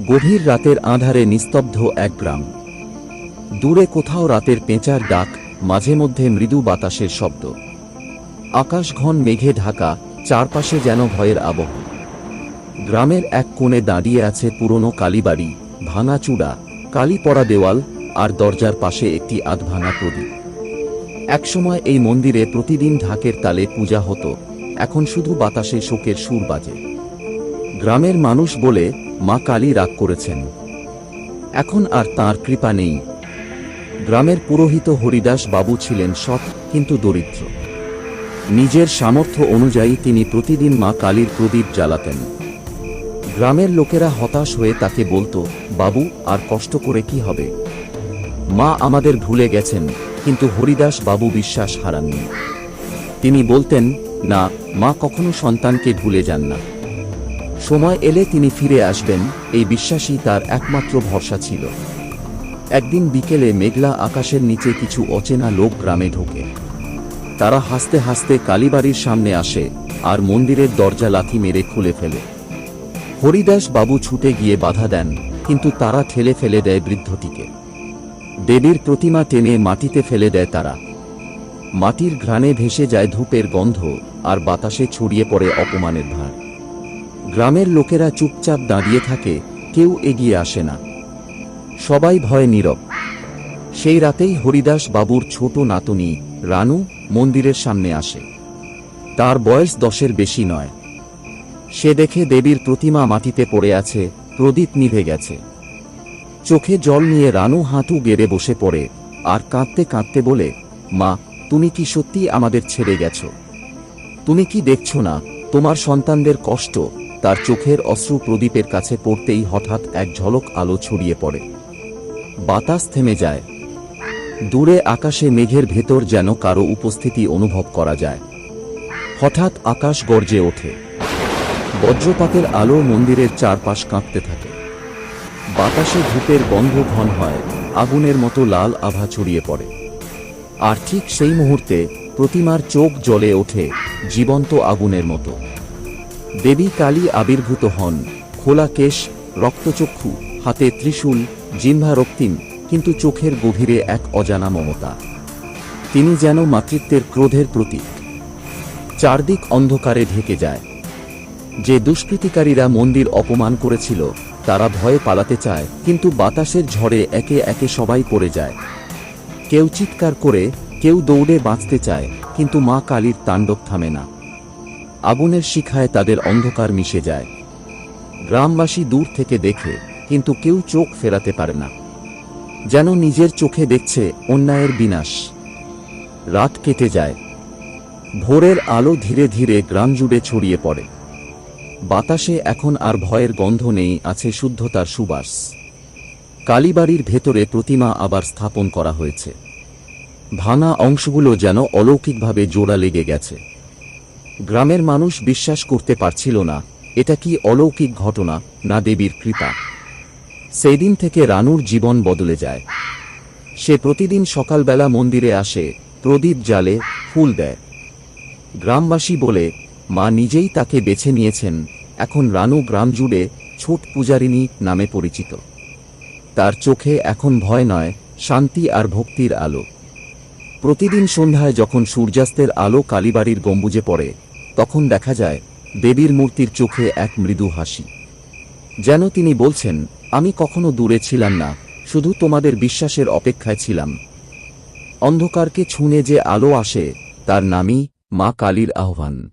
গভীর রাতের আঁধারে নিস্তব্ধ এক গ্রাম। দূরে কোথাও রাতের পেঁচার ডাক, মাঝে মধ্যে মৃদু বাতাসের শব্দ। আকাশ ঘন মেঘে ঢাকা, চারপাশে যেন ভয়ের আবহ। গ্রামের এক কোণে দাঁড়িয়ে আছে পুরনো কালীবাড়ি, ভাঙা চূড়া, কালি পড়া দেওয়াল আর দরজার পাশে একটি আধভাঙা প্রদীপ। একসময় এই মন্দিরে প্রতিদিন ঢাকের তালে পূজা হতো, এখন শুধু বাতাসে শোকের সুর বাজে। গ্রামের মানুষ বলে মা কালী রাগ করেছেন। এখন আর তার কৃপা নেই। গ্রামের পুরোহিত হরিদাস বাবু ছিলেন সৎ কিন্তু দরিদ্র। নিজের সামর্থ্য অনুযায়ী তিনি প্রতিদিন মা কালীর প্রদীপ জ্বালাতেন। গ্রামের লোকেরা হতাশ হয়ে তাকে বলতো, বাবু, আর কষ্ট করে কি হবে? মা আমাদের ভুলে গেছেন, কিন্তু হরিদাস বাবু বিশ্বাস হারাননি। তিনি বলতেন, না, মা কখনো সন্তানকে ভুলে যান না। সময় এলে তিনি ফিরে আসবেন, এই বিশ্বাসই তার একমাত্র ভরসা ছিল। একদিন বিকেলে মেঘলা আকাশের নিচে কিছু অচেনা লোক গ্রামে ঢোকে। তারা হাসতে হাসতে কালীবাড়ির সামনে আসে আর মন্দিরের দরজা লাথি মেরে খুলে ফেলে। হরিদাস বাবু ছুটে গিয়ে বাধা দেন, কিন্তু তারা ঠেলে ফেলে দেয় বৃদ্ধটিকে। দেবীর প্রতিমা টেনে মাটিতে ফেলে দেয় তারা। মাটির ঘ্রাণে ভেসে যায় ধূপের গন্ধ আর বাতাসে ছড়িয়ে পড়ে অপমানের ভার গ্রামের লোকেরা চুপচাপ দাঁড়িয়ে থাকে, কেউ এগিয়ে আসে না। সবাই ভয়ে নীরব। সেই রাতেই হরিদাস বাবুর ছোট নাতনি রানু মন্দিরের সামনে আসে। তার বয়স দশের বেশি নয়। সে দেখে দেবীর প্রতিমা মাটিতে পড়ে আছে, প্রদীপ নিভে গেছে। চোখে জল নিয়ে রানু হাঁটু গেড়ে বসে পড়ে আর কাঁদতে কাঁদতে বলে, মা, তুমি কি সত্যি আমাদের ছেড়ে গেছ? তুমি কি দেখছ না তোমার সন্তানদের কষ্ট? তার চোখের অশ্রু প্রদীপের কাছে পড়তেই হঠাৎ এক ঝলক আলো ছড়িয়ে পড়ে। বাতাস থেমে যায়। দূরে আকাশে মেঘের ভেতর যেন কারও উপস্থিতি অনুভব করা যায়। হঠাৎ আকাশ গর্জে ওঠে। বজ্রপাতের আলো মন্দিরের চারপাশ কাঁপতে থাকে। বাতাসে ধূপের গন্ধ ঘন হয়, আগুনের মতো লাল আভা ছড়িয়ে পড়ে। আর ঠিক সেই মুহূর্তে প্রতিমার চোখ জ্বলে ওঠে জীবন্ত আগুনের মতো। দেবী কালী আবির্ভূত হন। খোলা কেশ, রক্তচক্ষু, হাতে ত্রিশূল, জিহ্বা রক্তিম, কিন্তু চোখের গভীরে এক অজানা মমতা। তিনি যেন মাতৃত্বের ক্রোধের প্রতীক। চারদিক অন্ধকারে ঢেকে যায়। যে দুষ্কৃতিকারীরা মন্দির অপমান করেছিল, তারা ভয়ে পালাতে চায়, কিন্তু বাতাসের ঝড়ে একে একে সবাই পড়ে যায়। কেউ চিৎকার করে, কেউ দৌড়ে বাঁচতে চায়, কিন্তু মা কালীর তাণ্ডব থামে না। আগুনের শিখায় তাদের অন্ধকার মিশে যায়। গ্রামবাসী দূর থেকে দেখে, কিন্তু কেউ চোখ ফেরাতে পারে না। যেন নিজের চোখে দেখছে অন্যায়ের বিনাশ। রাত কেটে যায়। ভোরের আলো ধীরে ধীরে গ্রাম জুড়ে ছড়িয়ে পড়ে। বাতাসে এখন আর ভয়ের গন্ধ নেই, আছে শুদ্ধতার সুবাস। কালীবাড়ির ভেতরে প্রতিমা আবার স্থাপন করা হয়েছে। ভাঙা অংশগুলো যেন অলৌকিকভাবে জোড়া লেগে গেছে। গ্রামের মানুষ বিশ্বাস করতে পারছিল না, এটা কি অলৌকিক ঘটনা না দেবীর কৃপা? সেই দিন থেকে রানুর জীবন বদলে যায়। সে প্রতিদিন সকালবেলা মন্দিরে আসে, প্রদীপ জালে ফুল দেয়। গ্রামবাসী বলে, মা নিজেই তাকে বেছে নিয়েছেন, এখন রানু গ্রাম জুড়ে ছোট পূজারিনী নামে পরিচিত। তার চোখে এখন ভয় নয়, শান্তি আর ভক্তির আলো। প্রতিদিন সন্ধ্যায় যখন সূর্যাস্তের আলো কালীবাড়ির গম্বুজে পড়ে, তখন দেখা যায় দেবীর মূর্তির চোখে এক মৃদু হাসি। যেন তিনি বলছেন, আমি কখনো দূরে ছিলাম না, শুধু তোমাদের বিশ্বাসের অপেক্ষায় ছিলাম। অন্ধকারকে ছুঁনে যে আলো আসে, তার নামই মা কালীর আহ্বান।